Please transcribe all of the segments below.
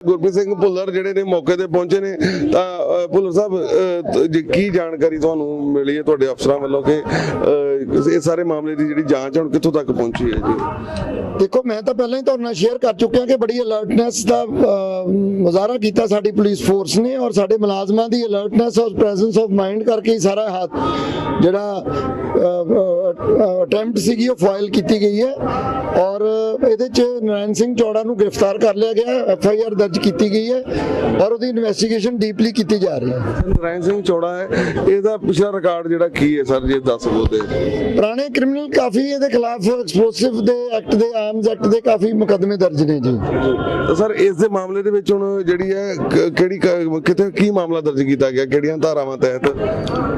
ਗੁਰਪ੍ਰੀਤ ਸਿੰਘ ਭੁੱਲਰ ਜਿਹੜੇ ਨੇ ਮੌਕੇ ਤੇ ਪਹੁੰਚੇ ਨੇ ਤਾਂ ਭੁੱਲਰ ਸਾਹਿਬ ਅ, ਤ- ਕੀ ਜਾਣਕਾਰੀ ਤੁਹਾਨੂੰ ਮਿਲੀ ਹੈ ਤੁਹਾਡੇ ਅਫਸਰਾਂ ਵੱਲੋਂ ਕਿ ਅ, ਇਹ ਸਾਰੇ ਮਾਮਲੇ ਦੀ ਜਿਹੜੀ ਜਾਂਚ ਹੁਣ ਕਿੱਥੋਂ ਤੱਕ ਪਹੁੰਚੀ ਹੈ ਜੀ? ਦੇਖੋ ਮੈਂ ਤਾਂ ਪਹਿਲਾਂ ਹੀ ਤੁਹਾਡੇ ਨਾਲ ਸ਼ੇਅਰ ਕਰ ਚੁੱਕਿਆ ਕਿ ਬੜੀ ਅਲਰਟਨੈਸ ਦਾ ਮੁਜ਼ਾਹਰਾ ਕੀਤਾ ਸਾਡੀ ਪੁਲਿਸ ਫੋਰਸ ਨੇ ਔਰ ਸਾਡੇ ਮੁਲਾਜ਼ਮਾਂ ਦੀ ਅਲਰਟਨੈਸ ਔਰ ਪ੍ਰੈਜ਼ੈਂਸ ਆਫ ਮਾਈਂਡ ਕਰਕੇ ਹੀ ਸਾਰਾ ਹੱਥ ਜਿਹੜਾ ਅਟੈਂਪਟ ਸੀਗੀ ਉਹ ਫਾਈਲ ਕੀਤੀ ਗਈ ਹੈ। ਔਰ ਇਹਦੇ ਚ ਨਰਾਇਣ ਸਿੰਘ ਚੌੜਾ ਨੂੰ ਗ੍ਰਿਫਤਾਰ ਕਰ ਲਿਆ ਗਿਆ ਐਫ ਆਈ ਆਰ ਦਰਜ ਕੀਤੀ ਗਈ ਹੈ ਔਰ ਉਹਦੀ ਇਨਵੈਸਟੀਗੇਸ਼ਨ ਡੀਪਲੀ ਕੀਤੀ ਜਾ ਰਹੀ ਹੈ। ਨਰਾਇਣ ਸਿੰਘ ਚੌੜਾ ਹੈ ਇਹਦਾ ਪਿਛਲਾ ਰਿਕਾਰਡ ਜਿਹੜਾ ਕੀ ਹੈ ਸਰ ਜੇ ਦੱਸ ਬੋਦੇ ਪੁਰਾਣੇ ਕ੍ਰਿਮੀਨਲ ਕਾਫੀ ਇਹਦੇ ਖਿਲਾਫ ਐਕਸਪਲੋਸਿਵ ਦੇ ਐਕਟ ਦੇ ਆਰਮਸ ਐਕਟ ਦੇ ਕਾਫੀ ਮੁਕੱਦਮੇ ਦਰਜ ਨੇ ਜੀ। ਤਾਂ ਸਰ ਇਸ ਦੇ ਮਾਮਲੇ ਦੇ ਵਿੱਚ ਹੁਣ ਜਿਹੜੀ ਹੈ ਕ- ਕਿਹੜੀ ਕ- ਕਿਤੇ ਕੀ ਮਾਮਲਾ ਦਰਜ ਕੀਤਾ ਗਿਆ? ਕਿਹੜੀਆਂ ਧਾਰਾਵਾਂ ਤਹਿਤ?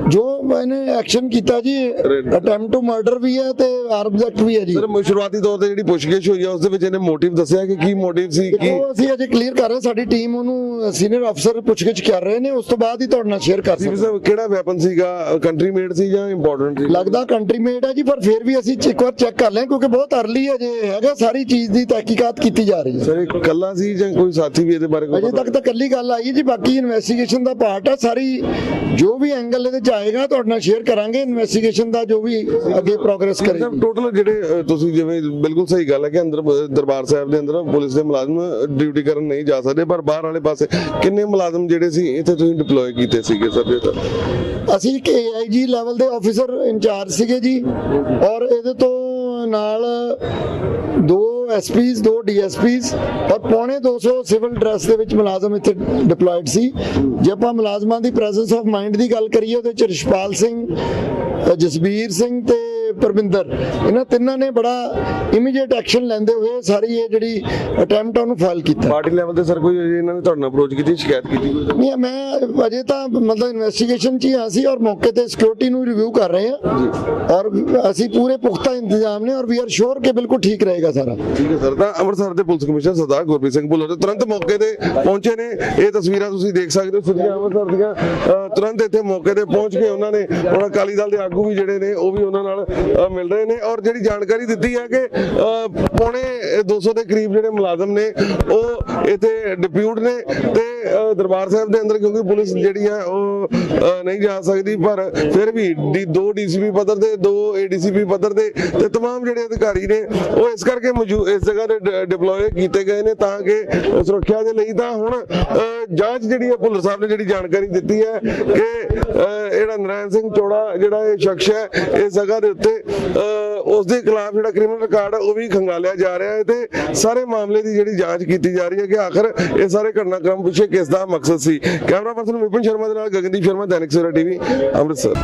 ਜੋ ਮੈਨੇ ਐਕਸ਼ਨ ਕੀਤਾ ਜੀ ਅਟੈਂਪਟ ਟੂ ਮਰਡਰ ਵੀ ਹੈ ਤੇ ਆਰਮਸ ਐਕਟ ਵੀ ਹੈ ਜੀ। ਸਰ ਮ- ਸ਼ੁਰੂਆਤੀ ਤੌਰ ਤੇ ਜਿਹੜੀ ਪੁੱਛਗਿੱਛ ਹੋਈ ਹੈ ਉਸ ਦੇ ਵਿੱਚ ਇਹਨੇ ਮੋਟਿਵ ਦੱਸਿਆ ਕਿ ਕੀ ਮੋਟਿਵ ਸੀ ਕੀ ਉਹ ਅਸੀਂ ਅਜੇ ਕਲੀਅਰ ਕਰ ਰਹੇ ਹਾਂ। ਸਾਡੀ ਟੀਮ ਉਹਨੂੰ ਸੀਨੀਅਰ ਅਫਸਰ ਪੁੱਛਗਿੱਛ ਕਰ ਰਹੇ ਨੇ ਉਸ ਤੋਂ ਬਾਅਦ ਹੀ ਤੁਹਾਡੇ ਨਾਲ ਸ਼ੇਅਰ ਕਰ ਸੀ ਸਕਦੇ ਸਾਹਿਬ ਕਿਹੜਾ ਵੈਪਨ ਸੀਗਾ? ਕੰਟਰੀ ਮੇਡ ਸੀ ਜਾਂ ਇੰਪੋਰਟੈਂਟ ਸੀ? ਲੱਗਦਾ ਕੰਟਰੀ ਮੇਡ ਹੈ ਜੀ ਪਰ ਫਿਰ ਵੀ ਅਸੀਂ ਇੱਕ ਵਾਰ ਚੈੱਕ ਕਰ ਲਿਆ ਕਿਉਂਕਿ ਬਹੁਤ ਅਰਲੀ ਹੈ ਜੇ ਹੈਗਾ ਸਾਰੀ ਚੀਜ਼ ਦੀ ਤਹਿਕੀਕਾਤ ਕੀਤੀ ਜਾ ਰਹੀ ਹੈ। ਸਰ ਇਹ ਕੱਲਾ ਸੀ ਜਾਂ ਕੋਈ ਸਾਥੀ ਵੀ ਇਹਦੇ ਬਾਰੇ ਕੋਈ ਅਜੇ ਤੱਕ ਤਾਂ ਕੱਲੀ ਗੱਲ ਆਈ ਹੈ ਜੀ ਬਾਕੀ ਇਨਵੈਸਟੀਗੇਸ਼ਨ ਦਾ ਪਾਰਟ ਹੈ ਸਾਰੀ ਜੋ ਵੀ ਐਂਗਲ ਇਹਦੇ ਚ ਆਏਗਾ ਤੁਹਾਡੇ ਨਾਲ ਸ਼ੇਅਰ ਕਰਾਂਗੇ ਇਨਵੈਸਟੀਗੇਸ਼ਨ ਦਾ ਜੋ ਵੀ ਅੱਗੇ ਪ੍ਰੋਗਰੈਸ ਕਰੇਗੀ। ਟੋਟਲ ਜਿਹੜੇ ਤੁਸੀਂ ਜਿਵੇਂ ਬਿਲਕੁਲ ਸਹੀ ਗੱਲ ਹੈ ਕਿ ਅੰਦਰ ਦਰਬਾਰ ਸਾਹਿਬ ਦੇ ਅੰਦਰ ਪੁਲਿਸ ਦੇ ਮੁਲਾਜ਼ਮ ਡਿਊਟੀ ਕਰਨ ਨਹੀਂ ਜਾ ਸਕਦੇ ਪਰ ਬਾਹਰ ਵਾਲੇ ਪਾਸੇ ਕਿੰਨੇ ਮੁਲਾਜ਼ਮ ਜਿਹੜੇ ਸੀ ਇੱਥੇ ਤੁਸੀਂ ਡਿਪਲੋਏ ਕੀਤੇ ਸੀਗੇ ਸਰ? ਤਾਂ ਅਸੀਂ ਇੱਕ ਏਆਈਜੀ ਲੈਵਲ ਦੇ ਆਫੀਸਰ ਇੰਚਾਰਜ ਸੀਗੇ ਜੀ। ਔਰ ਇਹਦੇ ਤੋਂ ਨਾਲ ਦੋ ਐਸਪੀਸ ਦੋ ਡੀਐਸਪੀਸ ਔਰ ਪੌਣੇ 200 ਸਿਵਲ ਡਰੈਸ ਦੇ ਵਿੱਚ ਮੁਲਾਜ਼ਮ ਇੱਥੇ ਡਿਪਲੋਇਡ ਸੀ। ਜੇ ਆਪਾਂ ਮੁਲਾਜ਼ਮਾਂ ਦੀ ਪ੍ਰੈਜ਼ੈਂਸ ਆਫ ਮਾਈਂਡ ਦੀ ਗੱਲ ਕਰੀਏ, ਉਹਦੇ ਚ ਰਿਸ਼ਪਾਲ ਸਿੰਘ ਜਸਬੀਰ ਸਿੰਘ ਤੇ ਪਰਵਿੰਦਰ ਇਹਨਾਂ ਤਿੰਨਾਂ ਨੇ ਬੜਾ ਇਮੀਡੀਏਟ ਐਕਸ਼ਨ ਲੈਂਦੇ ਹੋਏ ਸਾਰੀ ਇਹ ਜਿਹੜੀ ਅਟੈਂਪਟ ਉਹਨੂੰ ਫਾਈਲ ਕੀਤਾ। ਪਾਰਟੀ ਲੈਵਲ ਤੇ ਸਰ ਕੋਈ ਇਹਨਾਂ ਨੇ ਤੁਹਾਡੇ ਅਪਰੋਚ ਕੀਤੀ ਸ਼ਿਕਾਇਤ ਕੀਤੀ ਕੋਈ? ਨਹੀਂ ਮੈਂ ਅਜੇ ਤਾਂ ਮਤਲਬ ਇਨਵੈਸਟੀਗੇਸ਼ਨ 'ਚ ਹੀ ਹਾਂ ਅਸੀਂ ਔਰ ਮੌਕੇ ਤੇ ਸਿਕਿਉਰਿਟੀ ਨੂੰ ਰਿਵਿਊ ਕਰ ਰਹੇ ਹਾਂ। ਔਰ ਅਸੀਂ ਪੂਰੇ ਪੁਖਤਾ ਇੰਤਜ਼ਾਮ ਨੇ ਔਰ ਵੀ ਆਰ ਸ਼ੋਰ ਕਿ ਬਿਲਕੁਲ ਠੀਕ ਰਹੇਗਾ ਸਾਰਾ। ਠੀਕ ਹੈ ਸਰ ਤਾਂ ਅੰਮ੍ਰਿਤਸਰ ਦੇ ਪੁਲਿਸ ਕਮਿਸ਼ਨਰ ਸਰਦਾਰ ਗੁਰਪ੍ਰੀਤ ਸਿੰਘ ਭੁੱਲਰ ਤੁਰੰਤ ਮੌਕੇ ਤੇ ਪਹੁੰਚੇ ਨੇ। ਇਹ ਤਸਵੀਰਾਂ ਤੁਸੀਂ ਦੇਖ ਸਕਦੇ ਹੋ ਸਿੱਧੀਆਂ ਅੰਮ੍ਰਿਤਸਰ ਦੀਆਂ। ਤੁਰੰਤ ਇੱਥੇ ਮੌਕੇ ਤੇ ਪਹੁੰਚ ਕੇ ਉਹਨਾਂ ਨੇ ਹੁਣ ਅਕਾਲੀ ਦਲ ਦੇ ਆਗੂ ਵੀ ਜਿਹੜੇ ਨੇ ਉਹ ਵੀ ਉਹਨਾਂ ਨਾਲ ਮਿਲ ਰਹੇ ਨੇ ਔਰ ਜਿਹੜੀ ਜਾਣਕਾਰੀ ਦਿੱਤੀ ਹੈ ਕਿ ਅ, ਪੌਣੇ 200 ਦੇ ਕਰੀਬ ਜਿਹੜੇ ਮੁਲਾਜ਼ਮ ਨੇ ਉਹ ਇੱਥੇ ਡਿਪਿਊਟ ਨੇ ਤੇ ਅ, ਦਰਬਾਰ ਸਾਹਿਬ ਦੇ ਅੰਦਰ ਕਿਉਂਕਿ ਪੁਲਿਸ ਜਿਹੜੀ ਹੈ ਉਹ ਅ, ਨਹੀਂ ਜਾ ਸਕਦੀ ਪਰ ਫਿਰ ਵੀ ਡੀ- ਦੋ ਡੀਸੀਪੀ ਪੱਧਰ ਦੇ ਦੋ ਏਡੀਸੀਪੀ ਪੱਧਰ ਦੇ ਤੇ तमाम ਜਿਹੜੇ ਅਧਿਕਾਰੀ ਨੇ ਉਹ ਇਸ ਕਰਕੇ ਮੌਜੂਦ ਇਸ ਜਗ੍ਹਾ ਤੇ ਡਿਪਲੋਏ ਕੀਤੇ ਗਏ ਨੇ ਤਾਂ ਕਿ ਸੁਰੱਖਿਆ ਦੇ ਲਈ ਤਾਂ ਹੁਣ ਅ, ਜਾਂਚ ਜਿਹੜੀ ਹੈ ਭੁੱਲਰ ਸਾਹਿਬ ਨੇ ਜਿਹੜੀ ਜਾਣਕਾਰੀ ਦਿੱਤੀ ਹੈ ਕਿ ਅ, ਜਿਹੜਾ ਨਰਾਇਣ ਸਿੰਘ ਚੋੜਾ ਜਿਹੜਾ ਇਹ ਸ਼ਖਸ ਹੈ ਇਸ ਜਗ੍ਹਾ ਦੇ ਉੱਤੇ ਅ, ਉਸ ਦੇ ਖਿਲਾਫ ਜਿਹੜਾ ਕ੍ਰਿਮੀਨਲ ਰਿਕਾਰਡ ਉਹ ਵੀ ਖੰਗਾਲਿਆ ਜਾ ਰਿਹਾ ਹੈ ਤੇ ਸਾਰੇ ਮਾਮਲੇ ਦੀ ਜਿਹੜੀ ਜਾਂਚ ਕੀਤੀ ਜਾ ਰਹੀ ਹੈ ਕਿ ਆਖਰ ਇਹ ਸਾਰੇ ਘਟਨਾਕ੍ਰਮ ਪਿੱਛੇ ਕਿਸ ਦਾ ਮਕਸਦ ਸੀ? ਕੈਮਰਾ ਪਰਸਨ ਵਿਪਨ ਸ਼ਰਮਾ ਦੇ ਨਾਲ ਗਗਨਦੀਪ ਸ਼ਰਮਾ, ਦੈਨਿਕ ਸਵੇਰਾ ਟੀਵੀ, ਅੰਮ੍ਰਿਤਸਰ।